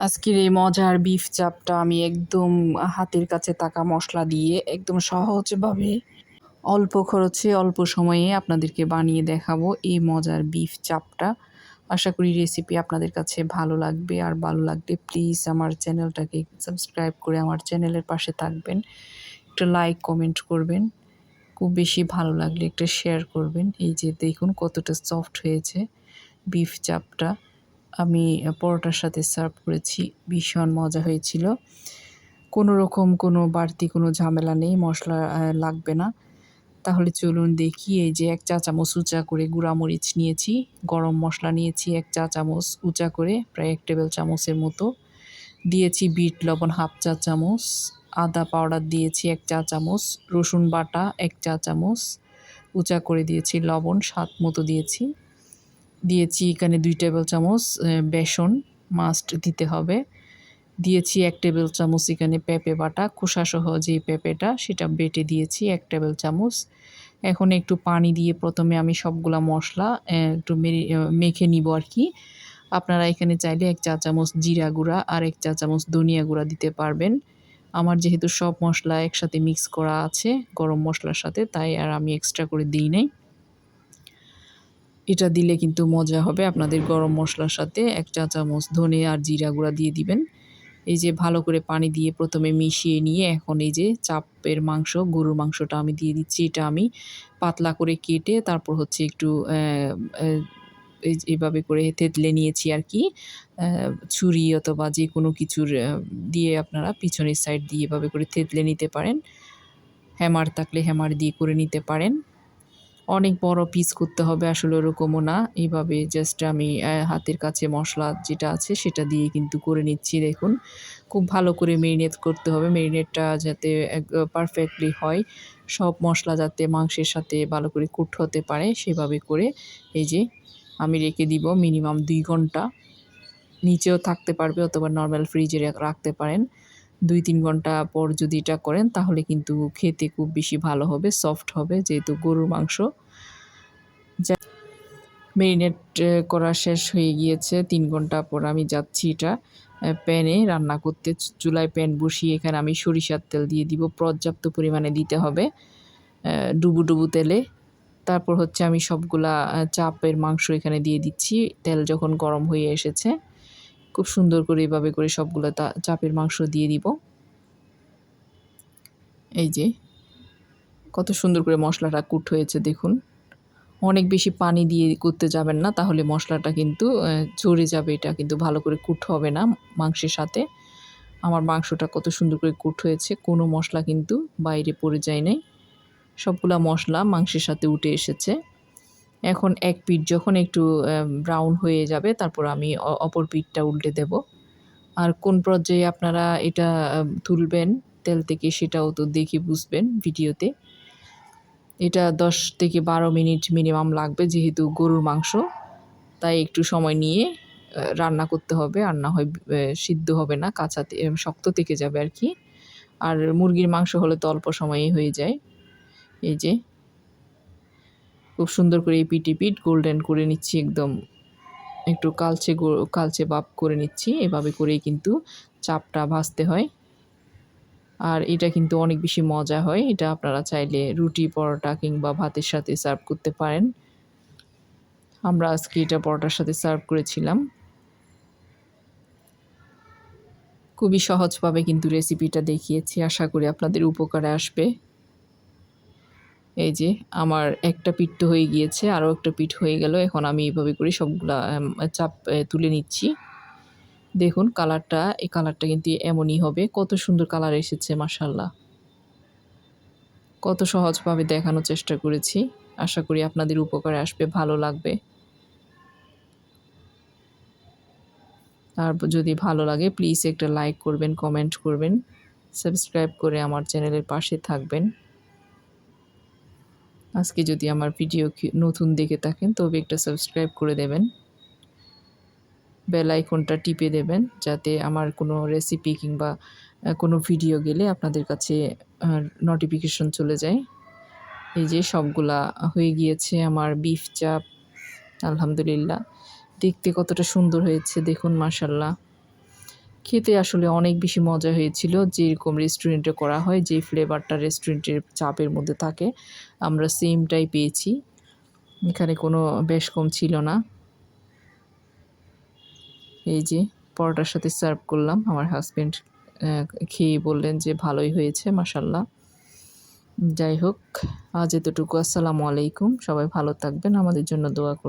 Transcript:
আজকের এই মজার বিফ চাপটা আমি একদম হাতের কাছে থাকা মশলা দিয়ে একদম সহজভাবে অল্প খরচে, অল্প সময়ে আপনাদেরকে বানিয়ে দেখাবো এই মজার বিফ চাপটা আশা করি রেসিপি আপনাদের কাছে ভালো লাগবে। আর ভালো লাগলে প্লিজ আমার চ্যানেলটাকে সাবস্ক্রাইব করে আমার চ্যানেলের পাশে থাকবেন। একটা লাইক কমেন্ট করবেন। খুব বেশি ভালো লাগলে একটা শেয়ার করবেন। এই যে দেখুন কতটা সফট হয়েছে বিফ চাপটা আমি পরোটার সাথে সার্ভ করেছি, ভীষণ মজা হয়েছিল। কোনো রকম কোনো বাড়তি কোনো ঝামেলা নেই, মশলা লাগবে না। তাহলে চলুন দেখি, এই যে এক চা চামচ উঁচা করে গুঁড়ামরিচ নিয়েছি, গরম মশলা নিয়েছি এক চা চামচ উঁচা করে, প্রায় এক টেবিল চামচের মতো। দিয়েছি বিট লবণ হাফ চা চামচ আদা পাউডার দিয়েছি এক চা চামচ রসুন বাটা এক চা চামচ উঁচা করে দিয়েছি লবণ, স্বাদ মতো দিয়েছি। দিয়েছি এখানে দুই টেবিল চামচ বেসন মাস্ট দিতে হবে। দিয়েছি এক টেবিল চামচ এখানে পেঁপে বাটা, খোসাসহ যে পেঁপেটা সেটা বেটে দিয়েছি এক টেবিল চামচ। এখন একটু পানি দিয়ে প্রথমে আমি সবগুলা মশলা একটু মেখে নিব আর কি। আপনারা এখানে চাইলে এক চা চামচ জিরা গুঁড়া আর এক চা চামচ ধনিয়া গুঁড়া দিতে পারবেন। আমার যেহেতু সব মশলা একসাথে মিক্স করা আছে, গরম মশলার সাথে, তাই আর আমি এক্সট্রা করে দিই নাই। এটা দিলে কিন্তু মজা হবে। আপনাদের গরম মশলার সাথে এক চা চামচ ধনে আর জিরা গুঁড়া দিয়ে দিবেন। এই যে ভালো করে পানি দিয়ে প্রথমে মিশিয়ে নিয়ে এখন এই যে চাপের মাংস, গরুর মাংসটা আমি দিয়ে দিচ্ছি। এটা আমি পাতলা করে কেটে তারপর হচ্ছে একটু এইভাবে করে থেতলে নিয়েছি আর কি। ছুরি অথবা যে কোনো কিছুর দিয়ে আপনারা পিছনের সাইড দিয়ে এভাবে করে থেতলে নিতে পারেন। হ্যামার থাকলে হ্যামার দিয়ে করে নিতে পারেন। অনেক বড় পিস করতে হবে, আসলে ওরকমও না। এইভাবে জাস্ট আমি হাতের কাছে মশলা যেটা আছে সেটা দিয়ে কিন্তু করে নিচ্ছি, দেখুন। খুব ভালো করে মেরিনেট করতে হবে মেরিনেটটা যাতে পারফেক্টলি হয়। সব মশলা যাতে মাংসের সাথে ভালো করে কুট হতে পারে, সেভাবে করে এই যে আমি রেখে দিব মিনিমাম দুই ঘণ্টা। নিচেও থাকতে পারবে, অথবা নর্মাল ফ্রিজে রাখতে পারেন। দুই তিন ঘণ্টা পর যদি এটা করেন, তাহলে কিন্তু খেতে খুব বেশি ভালো হবে সফট হবে, যেহেতু গরুর মাংস। মেরিনেট করা শেষ হয়ে গিয়েছে, তিন ঘণ্টা পর আমি যাচ্ছি এটা প্যানে রান্না করতে। চুলায় প্যান বসিয়ে এখানে আমি সরিষার তেল দিয়ে দিব, পর্যাপ্ত পরিমাণে দিতে হবে ডুবু ডুবু তেলে। তারপর হচ্ছে আমি সবগুলা চাপের মাংস এখানে দিয়ে দিচ্ছি, তেল যখন গরম হয়ে এসেছে। খুব সুন্দর করে এভাবে করে সবগুলো চাপের মাংস দিয়ে দিব। এই যে, কত সুন্দর করে মশলাটা কুট হয়েছে দেখুন। অনেক বেশি পানি দিয়ে করতে যাবেন না, তাহলে মশলাটা কিন্তু চড়ে যাবে। এটা কিন্তু ভালো করে কুট হবে না মাংসের সাথে। আমার মাংসটা কত সুন্দর করে কুট হয়েছে, কোনো মশলা কিন্তু বাইরে পড়ে যায় নাই। সবগুলা মশলা মাংসের সাথে উঠে এসেছে। এখন এক পিঠ যখন একটু ব্রাউন হয়ে যাবে, তারপর আমি অপর পিঠটা উল্টে দেব। আর কোন পর্যায়ে আপনারা এটা তুলবেন, তেল থেকে সেটাও তো দেখে বুঝবেন ভিডিওতে। এটা দশ থেকে বারো মিনিট মিনিমাম লাগবে, যেহেতু গরুর মাংস। তাই একটু সময় নিয়ে রান্না করতে হবে। আর না হয় সিদ্ধ হবে না কাঁচাতে শক্ত থেকে যাবে আর কি। আর মুরগির মাংস হলে তো অল্প সময়ে হয়ে যায়। এই যে খুব সুন্দর করে এই পিটি পিট গোল্ডেন করে নিচ্ছি, একদম একটু কালচে কালচে বাপ করে নিচ্ছি। এভাবে করেই কিন্তু চাপটা ভাজতে হয়। আর এটা কিন্তু অনেক বেশি মজা হয়। এটা আপনারা চাইলে রুটি, পরোটা কিংবা ভাতের সাথে সার্ভ করতে পারেন। আমরা আজকে এটা পরোটার সাথে সার্ভ করেছিলাম। খুবই সহজভাবে কিন্তু রেসিপিটা দেখিয়েছি। আশা করি আপনাদের উপকারে আসবে। এই যে আমার একটা পিঠ তো হয়ে গিয়েছে, আরও একটা পিঠ হয়ে গেল। এখন আমি এইভাবে করে সবগুলা চাপ তুলে নিচ্ছি। দেখুন কালারটা, এই কালারটা কিন্তু এমনই হবে। কত সুন্দর কালার এসেছে মাসাল্লাহ কত সহজভাবে দেখানোর চেষ্টা করেছি। আশা করি আপনাদের উপকারে আসবে, ভালো লাগবে। আর যদি ভালো লাগে প্লিজ একটা লাইক করবেন কমেন্ট করবেন। সাবস্ক্রাইব করে আমার চ্যানেলের পাশে থাকবেন। আজকে যদি আমার ভিডিও নতুন দেখে থাকেন, তবে একটা সাবস্ক্রাইব করে দেবেন। বেল আইকনটা টিপে দেবেন, যাতে আমার কোনো রেসিপি কিংবা কোনো ভিডিও গেলে আপনাদের কাছে নোটিফিকেশন চলে যায়। এই যে সবগুলা হয়ে গিয়েছে আমার বিফ চাপ আলহামদুলিল্লাহ। দেখতে কতটা সুন্দর হয়েছে, দেখুন মাসাল্লাহ খেতে আসলে অনেক বেশি মজা হয়েছিল যেরকম রেস্টুরেন্টে করা হয়, যে ফ্লেভারটা রেস্টুরেন্টের চাপের মধ্যে থাকে, আমরা সেমটাই পেয়েছি। এখানে কোনো বেশ কম ছিল না। এই যে পরোটার সাথে সার্ভ করলাম, আমার হাজব্যান্ড খেয়ে বললেন যে ভালোই হয়েছে মাসাল্লাহ যাই হোক, আজ এতটুকু, আসসালামু আলাইকুম, সবাই ভালো থাকবেন, আমাদের জন্য দোয়া করুন।